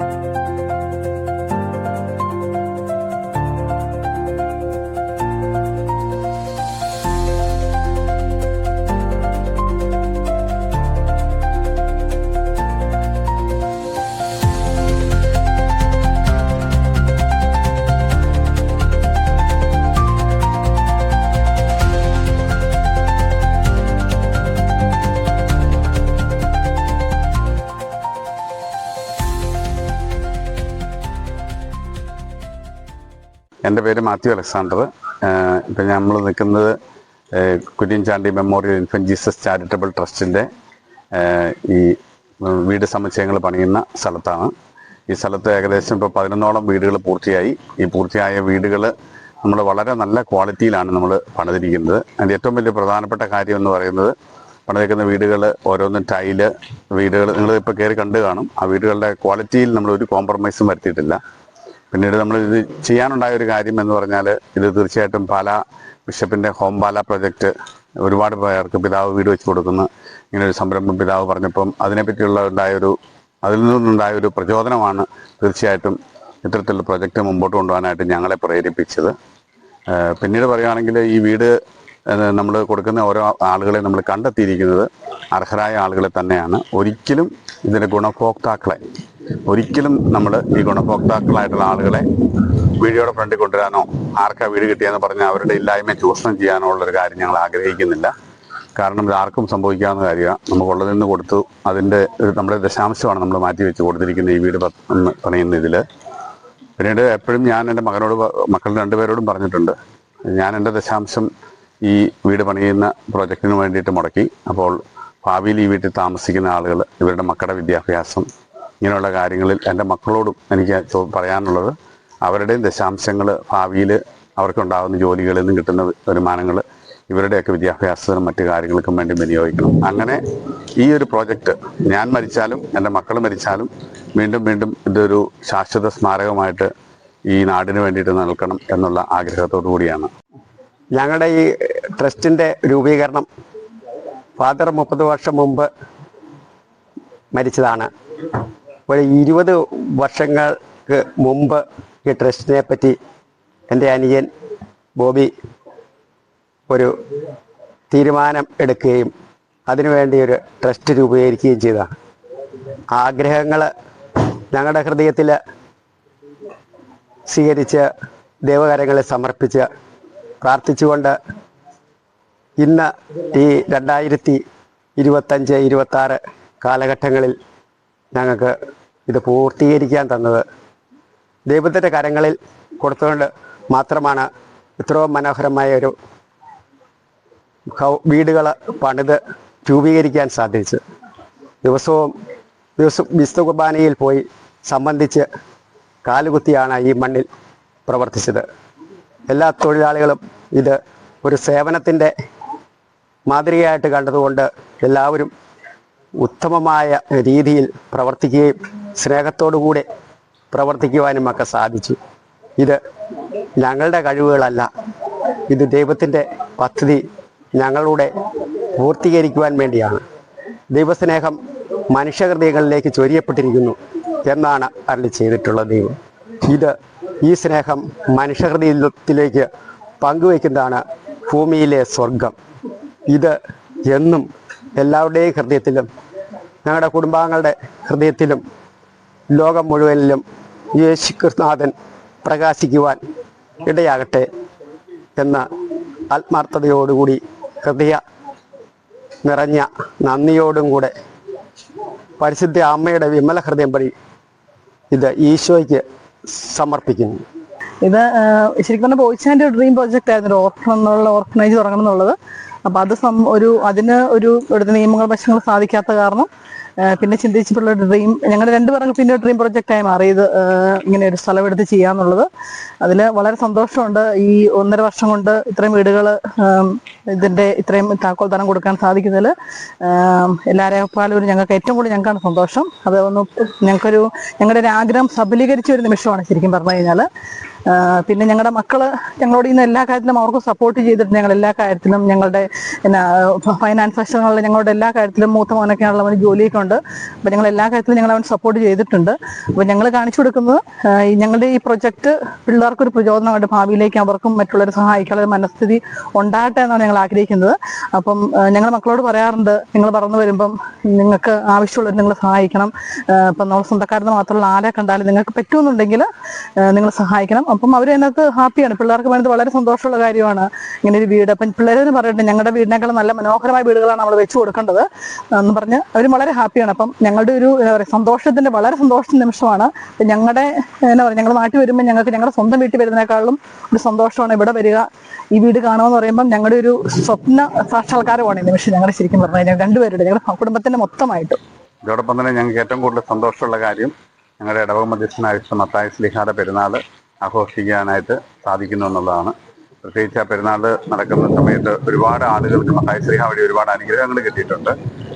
you എന്റെ പേര് Mathew Alexander. ഇപ്പം നമ്മൾ നിൽക്കുന്നത് Kurian Chandy Chandy memorial infant Jesus charitable ട്രസ്റ്റിന്റെ ഈ വീട് സമുച്ചയങ്ങൾ പണിയുന്ന സ്ഥലത്താണ്. ഈ സ്ഥലത്ത് ഏകദേശം ഇപ്പോൾ പതിനൊന്നോളം വീടുകൾ പൂർത്തിയായി. ഈ പൂർത്തിയായ വീടുകൾ നമ്മൾ വളരെ നല്ല ക്വാളിറ്റിയിലാണ് നമ്മൾ പണിതിരിക്കുന്നത്. അതിന്റെ ഏറ്റവും വലിയ പ്രധാനപ്പെട്ട കാര്യം എന്ന് പറയുന്നത് പണിതേക്കുന്ന വീടുകൾ ഓരോന്നും ടൈൽ വീടുകൾ നിങ്ങൾ ഇപ്പോൾ കയറി കണ്ടു കാണും. ആ വീടുകളുടെ ക്വാളിറ്റിയിൽ നമ്മൾ ഒരു കോംപ്രമൈസും വരുത്തിയിട്ടില്ല. പിന്നീട് നമ്മൾ ഇത് ചെയ്യാനുണ്ടായ ഒരു കാര്യം എന്ന് പറഞ്ഞാൽ ഇത് തീർച്ചയായിട്ടും പാല ബിഷപ്പിന്റെ ഹോം പാല പ്രൊജക്റ്റ് ഒരുപാട് പേർക്ക് പിതാവ് വീട് വെച്ച് കൊടുക്കുന്ന. ഇങ്ങനെ ഒരു സംരംഭം പിതാവ് പറഞ്ഞപ്പം അതിനെപ്പറ്റിയുള്ള ഉണ്ടായൊരു അതിൽ നിന്നുണ്ടായ ഒരു പ്രചോദനമാണ് തീർച്ചയായിട്ടും ഇത്തരത്തിലുള്ള പ്രൊജക്റ്റ് മുമ്പോട്ട് കൊണ്ടുപോകാനായിട്ട് ഞങ്ങളെ പ്രേരിപ്പിച്ചത്. പിന്നീട് പറയുകയാണെങ്കിൽ ഈ വീട് നമ്മൾ കൊടുക്കുന്ന ഓരോ ആളുകളെ നമ്മൾ കണ്ടെത്തിയിരിക്കുന്നത് അർഹരായ ആളുകളെ തന്നെയാണ്. ഒരിക്കലും ഇതിന്റെ ഗുണഭോക്താക്കളെ ഒരിക്കലും നമ്മൾ ഈ ഗുണഭോക്താക്കളായിട്ടുള്ള ആളുകളെ വീഡിയോയുടെ ഫ്രണ്ടിൽ കൊണ്ടുവരാനോ ആർക്കാ വീട് കിട്ടിയെന്ന് പറഞ്ഞാൽ അവരുടെ ഇല്ലായ്മ ചൂഷണം ചെയ്യാനോ ഉള്ളൊരു കാര്യം ഞങ്ങൾ ആഗ്രഹിക്കുന്നില്ല. കാരണം ഇത് ആർക്കും സംഭവിക്കാവുന്ന കാര്യമാണ്. നമുക്കുള്ളതിൽ നിന്ന് കൊടുത്തു. അതിന്റെ ഒരു നമ്മുടെ ദശാംശമാണ് നമ്മൾ മാറ്റി വെച്ച് കൊടുത്തിരിക്കുന്ന ഈ വീട് പണിയുന്ന ഇതിൽ പിന്നീട് എപ്പോഴും ഞാൻ എന്റെ മകനോട് മക്കൾ രണ്ടുപേരോടും പറഞ്ഞിട്ടുണ്ട്. ഞാൻ എന്റെ ദശാംശം ഈ വീട് പണിയുന്ന പ്രോജക്റ്റിന് വേണ്ടിയിട്ട് മുടക്കി. അപ്പോൾ ഭാവിയിൽ ഈ വീട്ടിൽ താമസിക്കുന്ന ആളുകൾ ഇവരുടെ മക്കളുടെ വിദ്യാഭ്യാസം ഇങ്ങനെയുള്ള കാര്യങ്ങളിൽ എന്റെ മക്കളോടും എനിക്ക് പറയാനുള്ളത് അവരുടെയും ദശാംശങ്ങൾ ഭാവിയിൽ അവർക്കുണ്ടാകുന്ന ജോലികളിൽ നിന്ന് കിട്ടുന്ന വരുമാനങ്ങൾ ഇവരുടെയൊക്കെ വിദ്യാഭ്യാസത്തിനും മറ്റു കാര്യങ്ങൾക്കും വേണ്ടി വിനിയോഗിക്കണം. അങ്ങനെ ഈ ഒരു പ്രോജക്റ്റ് ഞാൻ മരിച്ചാലും എന്റെ മക്കൾ മരിച്ചാലും വീണ്ടും വീണ്ടും ഇതൊരു ശാശ്വത സ്മാരകമായിട്ട് ഈ നാടിന് വേണ്ടിയിട്ട് നൽകണം എന്നുള്ള ആഗ്രഹത്തോടു കൂടിയാണ്. ഞങ്ങളുടെ ഈ ട്രസ്റ്റിന്റെ രൂപീകരണം ഫാദർ മുപ്പത് വർഷം മുമ്പ് മരിച്ചതാണ്. ഒരു ഇരുപത് വർഷങ്ങൾക്ക് മുമ്പ് ഈ ട്രസ്റ്റിനെ പറ്റി എന്റെ അനിയൻ ബോബി ഒരു തീരുമാനം എടുക്കുകയും അതിനുവേണ്ടി ഒരു ട്രസ്റ്റ് രൂപീകരിക്കുകയും ചെയ്തതാണ് ആഗ്രഹങ്ങൾ ഞങ്ങളുടെ ഹൃദയത്തിൽ സ്വീകരിച്ച് ദൈവകരങ്ങളിൽ സമർപ്പിച്ച് പ്രാർത്ഥിച്ചുകൊണ്ട് ഇന്ന് ഈ രണ്ടായിരത്തി ഇരുപത്തഞ്ച് ഇരുപത്താറ് കാലഘട്ടങ്ങളിൽ ഞങ്ങൾക്ക് ഇത് പൂർത്തീകരിക്കാൻ തന്നത്. ദൈവത്തിന്റെ കരങ്ങളിൽ കൊടുത്തുകൊണ്ട് മാത്രമാണ് ഇത്രയും മനോഹരമായ ഒരു വീടുകൾ പണിത് രൂപീകരിക്കാൻ സാധിച്ചത്. ദിവസവും ദിവസം വിശുദ്ധ കുർബാനയിൽ പോയി സംബന്ധിച്ച് കാലുകുത്തിയാണ് ഈ മണ്ണിൽ പ്രവർത്തിച്ചത്. എല്ലാ തൊഴിലാളികളും ഇത് ഒരു സേവനത്തിന്റെ മാതൃകയായിട്ട് കണ്ടതുകൊണ്ട് എല്ലാവരും ഉത്തമമായ രീതിയിൽ പ്രവർത്തിക്കുകയും സ്നേഹത്തോടുകൂടെ പ്രവർത്തിക്കുവാനും ഒക്കെ സാധിച്ചു. ഇത് ഞങ്ങളുടെ കഴിവുകളല്ല. ഇത് ദൈവത്തിന്റെ പദ്ധതി ഞങ്ങളുടെ പൂർത്തീകരിക്കുവാൻ വേണ്ടിയാണ്. ദൈവസ്നേഹം മനുഷ്യഹൃദയങ്ങളിലേക്ക് ചൊരിയപ്പെട്ടിരിക്കുന്നു എന്നാണ് അരളി ചെയ്തിട്ടുള്ള ദൈവം. ഇത് ഈ സ്നേഹം മനുഷ്യഹൃദയത്തിലേക്ക് പങ്കുവയ്ക്കുന്നതാണ് ഭൂമിയിലെ സ്വർഗം ഇത് എന്നും എല്ലാവരുടെയും ഹൃദയത്തിലും ഞങ്ങളുടെ കുടുംബാംഗങ്ങളുടെ ഹൃദയത്തിലും ലോകം മുഴുവനിലും യേശു കൃഷ്ണനാഥൻ പ്രകാശിക്കുവാൻ ഇടയാകട്ടെ എന്ന ആത്മാർത്ഥതയോടുകൂടി ഹൃദയ നിറഞ്ഞ നന്ദിയോടും കൂടെ പരിശുദ്ധ അമ്മയുടെ വിമല ഹൃദയം വഴി ഇത് ഈശോയ്ക്ക് സമർപ്പിക്കുന്നു. ഇത് ശരിക്കും പറഞ്ഞാൽ ബോയ്സ് ആൻഡ് ഡ്രീം പ്രോജക്റ്റ് ആയിരുന്നു ഓർഫൺ എന്നുള്ള ഓർഫനേജ് തുടങ്ങണം എന്നുള്ളത്. അപ്പൊ അത് ഒരു അതിന് ഒരു ഇവിടുത്തെ നിയമങ്ങൾ വശങ്ങൾ സാധിക്കാത്ത കാരണം പിന്നെ ചിന്തിച്ചിട്ടുള്ള ഒരു ഡ്രീം ഞങ്ങളുടെ രണ്ടുപേരും പിന്നെ ഡ്രീം പ്രൊജക്റ്റായി മാറിയത് ഇങ്ങനെ ഒരു സ്ഥലം എടുത്ത് ചെയ്യാന്നുള്ളത്. അതിൽ വളരെ സന്തോഷമുണ്ട്. ഈ ഒന്നര വർഷം കൊണ്ട് ഇത്രയും വീടുകൾ ഇതിന്റെ ഇത്രയും താക്കോൽ തരം കൊടുക്കാൻ സാധിക്കുന്നതിൽ എല്ലാവരെക്കാളും ഞങ്ങൾക്ക് ഏറ്റവും കൂടുതൽ ഞങ്ങൾക്കാണ് സന്തോഷം. അത് ഒന്ന് ഞങ്ങൾക്കൊരു ഞങ്ങളുടെ ഒരു ആഗ്രഹം സബലീകരിച്ച ഒരു നിമിഷമാണ് ശരിക്കും പറഞ്ഞു കഴിഞ്ഞാൽ പിന്നെ ഞങ്ങളുടെ മക്കൾ ഞങ്ങളോട് ഇന്ന് എല്ലാ കാര്യത്തിലും അവർക്ക് സപ്പോർട്ട് ചെയ്തിട്ട് ഞങ്ങൾ എല്ലാ കാര്യത്തിലും ഞങ്ങളുടെ ഫൈനാൻസ് വശങ്ങളിൽ ഞങ്ങളുടെ എല്ലാ കാര്യത്തിലും മൂത്ത മോനൊക്കെയാണുള്ള അവന് ജോലിയൊക്കെ ഉണ്ട്. അപ്പം ഞങ്ങൾ എല്ലാ കാര്യത്തിലും ഞങ്ങൾ അവൻ സപ്പോർട്ട് ചെയ്തിട്ടുണ്ട്. അപ്പം ഞങ്ങൾ കാണിച്ചു കൊടുക്കുന്നത് ഞങ്ങളുടെ ഈ പ്രൊജക്ട് പിള്ളേർക്കൊരു പ്രചോദനമായിട്ട് ഭാവിയിലേക്ക് അവർക്കും മറ്റുള്ളവരെ സഹായിക്കാനുള്ള മനസ്ഥിതി ഉണ്ടാകട്ടെ എന്നാണ് ഞങ്ങൾ ആഗ്രഹിക്കുന്നത്. അപ്പം ഞങ്ങൾ മക്കളോട് പറയാറുണ്ട് നിങ്ങൾ പറന്നു വരുമ്പം നിങ്ങൾക്ക് ആവശ്യമുള്ളവർ നിങ്ങൾ സഹായിക്കണം. ഇപ്പം നമ്മൾ സ്വന്തക്കാരെന്ന് മാത്രമല്ല ആരെ കണ്ടാലും നിങ്ങൾക്ക് പറ്റുമെന്നുണ്ടെങ്കിൽ നിങ്ങൾ സഹായിക്കണം. അപ്പം അവർ അതിനകത്ത് ഹാപ്പിയാണ്. പിള്ളേർക്ക് വേണ്ടത് വളരെ സന്തോഷമുള്ള കാര്യമാണ്. ഇങ്ങനെ ഒരു വീട്. അപ്പം പിള്ളേരെന്ന് പറയട്ടെ ഞങ്ങളുടെ വീടിനേക്കാൾ നല്ല മനോഹരമായ വീടുകളാണ് നമ്മൾ വെച്ചു കൊടുക്കേണ്ടത്. എന്ന് പറഞ്ഞ് അവർ വളരെ ഹാപ്പിയാണ്. അപ്പം ഞങ്ങളുടെ ഒരു സന്തോഷത്തിന്റെ വളരെ സന്തോഷ നിമിഷമാണ്. ഞങ്ങളുടെ എന്താ പറയുക ഞങ്ങൾ നാട്ടിൽ വരുമ്പോൾ ഞങ്ങൾക്ക് ഞങ്ങളുടെ സ്വന്തം വീട്ടിൽ വരുന്നതിനേക്കാളും ഒരു സന്തോഷമാണ് ഇവിടെ വരിക. ഈ വീട് കാണുമെന്ന് പറയുമ്പോൾ ഞങ്ങളുടെ ഒരു സ്വപ്ന സാക്ഷാത്കാരമാണ് ഈ നിമിഷം ഞങ്ങളുടെ ശരിക്കും പറഞ്ഞു കഴിഞ്ഞാൽ രണ്ടുപേരുടെ ഞങ്ങളുടെ കുടുംബത്തിന്റെ മൊത്തമായിട്ടും. ഇതോടൊപ്പം തന്നെ ഞങ്ങൾക്ക് ഏറ്റവും കൂടുതൽ സന്തോഷമുള്ള കാര്യം ഞങ്ങളുടെ ഇടവക മധ്യസ്ഥനായ മത്തായ സ്ലിഹാടെ പെരുന്നാൾ ആഘോഷിക്കാനായിട്ട് സാധിക്കുന്നു എന്നുള്ളതാണ് പ്രത്യേകിച്ച് ആ പെരുന്നാൾ നടക്കുന്ന സമയത്ത് ഒരുപാട് ആളുകൾക്ക് സ്ലിഹ വഴി ഒരുപാട് അനുഗ്രഹങ്ങൾ കിട്ടിയിട്ടുണ്ട്.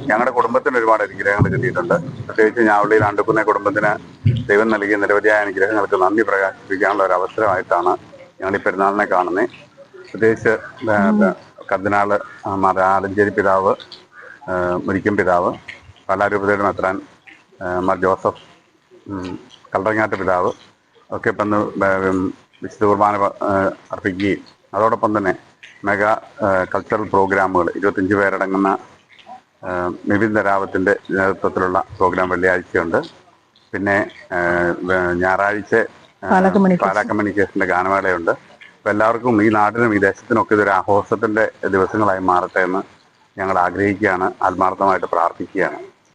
ഞങ്ങളുടെ കുടുംബത്തിന് ഒരുപാട് അനുഗ്രഹങ്ങൾ കിട്ടിയിട്ടുണ്ട്. പ്രത്യേകിച്ച് ഞാവള്ളിയിൽ ആണ്ടുക്കുന്ന കുടുംബത്തിന് ദൈവം നൽകിയ നിരവധിയായ അനുഗ്രഹങ്ങൾക്ക് നന്ദി പ്രകാശിപ്പിക്കാനുള്ള ഒരു അവസരമായിട്ടാണ് ഞങ്ങൾ ഈ പെരുന്നാളിനെ കാണുന്നത് പ്രത്യേകിച്ച് കർദിനാൾ ആലഞ്ചേരി പിതാവ് മുരിക്കും പിതാവ് പാലാരൂപതയുടെ മെത്രാൻ മാർ ജോസഫ് കല്ലറങ്ങാട്ട് പിതാവ് ഒക്കെ ഉം, വിശുദ്ധ കുർബാന അർപ്പിക്കുകയും അതോടൊപ്പം തന്നെ മെഗാ കൾച്ചറൽ പ്രോഗ്രാമുകൾ ഇരുപത്തഞ്ച് പേരടങ്ങുന്ന മിവിൻ ധരാവത്തിന്റെ നേതൃത്വത്തിലുള്ള പ്രോഗ്രാം വെള്ളിയാഴ്ചയുണ്ട്. പിന്നെ ഞായറാഴ്ച ആ, പാലാ കമ്മ്യൂണിക്കേഷൻ. പാലാ കമ്മ്യൂണിക്കേഷന്റെ ഗാനമേളയുണ്ട്. അപ്പോൾ എല്ലാവർക്കും ഈ നാടിനും ഈ ദേശത്തിനും ഒക്കെ ഇതൊരു ആഘോഷത്തിന്റെ ദിവസങ്ങളായി മാറട്ടെ എന്ന് ഞങ്ങൾ ആഗ്രഹിക്കുകയാണ്. ആത്മാർത്ഥമായിട്ട് പ്രാർത്ഥിക്കുകയാണ്.